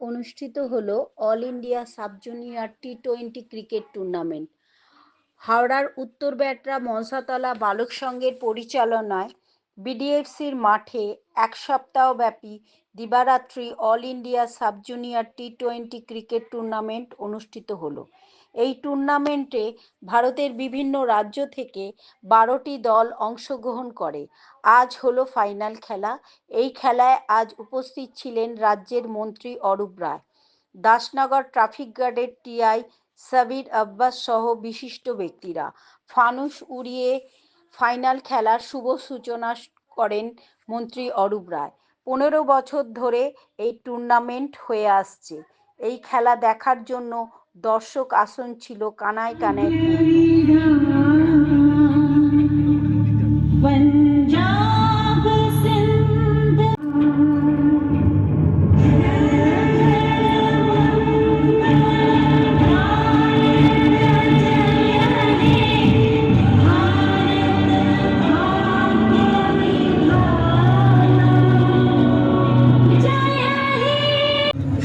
অনুষ্ঠিত হলো all India sub junior T twenty cricket tournament হাওড়ার উত্তর ব্যাটরা মনসাতলা বালক সংঘের পরিচালনায় বিডিএফসির মাঠে এক সপ্তাহব্যাপী দিবারাত্রি all India sub junior T twenty cricket tournament অনুষ্ঠিত হলো। এই টুর্নামেন্টে ভারতের বিভিন্ন রাজ্য থেকে বারোটি দল অংশগ্রহণ করে। আজ হলো ফাইনাল খেলা। এই খেলায় আজ উপস্থিত ছিলেন রাজ্যের মন্ত্রী অরূপ রায়। দাসনগর ট্রাফিক গার্ডের টিআই সাবির আব্বাস সহ বিশিষ্ট ব্যক্তিরা ফানুস উড়িয়ে ফাইনাল খেলার শুভ সূচনা করেন মন্ত্রী অরূপ রায়। পনেরো বছর ধরে এই টুর্নামেন্ট হয়ে আসছে। এই খেলা দেখার জন্য দর্শক আসন ছিল কানায় কানায়।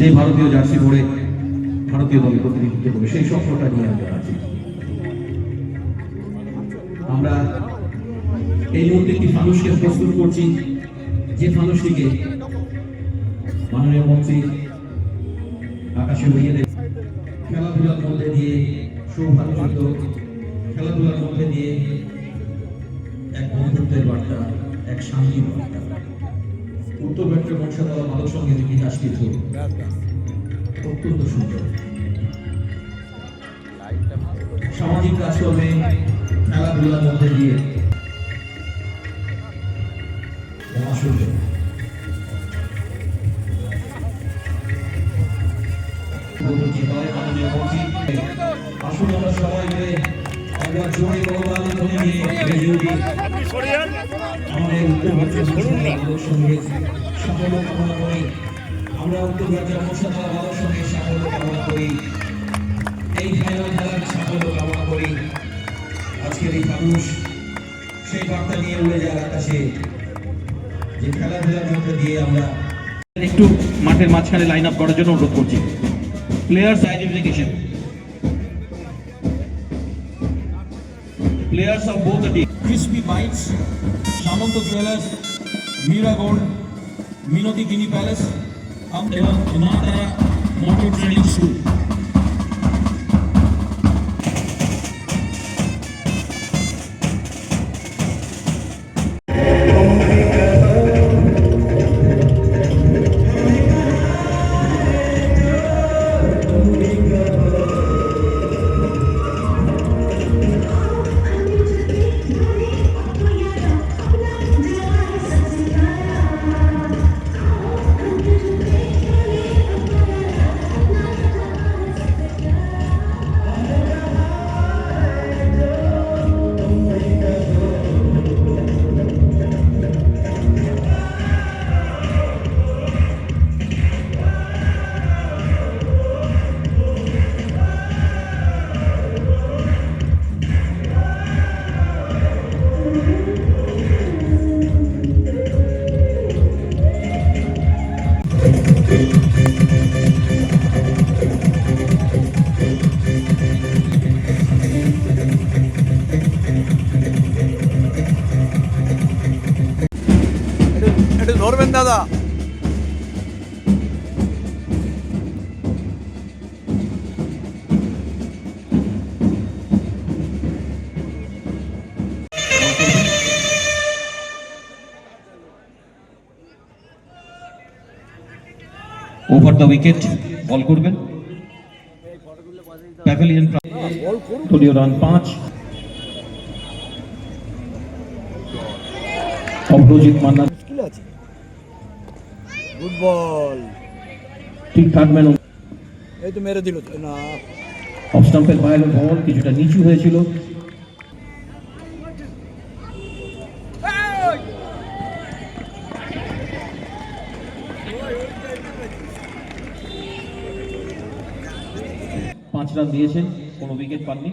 সেই ভারতীয় জার্সি পরে ভারতীয় দলের প্রতিনিধিত্ব করবে, সেই স্বপ্নটা নিয়ে আমরা আছি। আমরা এই মুহূর্তে একটি ফানুসকে প্রস্তুত করছি, যে ফানুসটিকে মাননীয় মন্ত্রী আকাশে উড়িয়ে দেবে। খেলাধুলার মধ্যে দিয়ে সৌভাগ্যযুক্ত খেলাধুলার মধ্যে দিয়ে এক বন্ধুত্বের বার্তা, এক শান্তির বার্তা। উত্তর ব্যাট্রের বংশাতলা মাদক সংগীত ইতিহাস কিছু অত্যন্ত সুন্দর। সামাজিক কাজকর্মে খেলাধুলার মধ্যে দিয়ে আসুন আমরা সবাই মিলে আমরা জোরে করবাল ধ্বনি নিয়ে আমরা উত্তর করি এই করি মানুষ সেই বার্তা নিয়ে উড়ে যে খেলাধুলার মধ্যে আমরা একটু মাঠের মাঝখানে লাইন আপ করার জন্য অনুরোধ করছি। Players identification players of both the team crispy bites Samanta jewellers Meera gold Minati guinea palace এবং মা একটু ধরবেন ওভার দ্য উইকেট বল করবেন। প্যাভিলিয়ন দলীয় রান পাঁচ। অভ্রজিৎ মান্না। মুশকিল আছে। গুড বল ঠিক থাকবেন এই তো মেরে দিল না। অফ স্টাম্পের বাইরে বল কিছুটা নিচু হয়েছিল। পাঁচ রান দিয়েছেন কোনো উইকেট পাননি।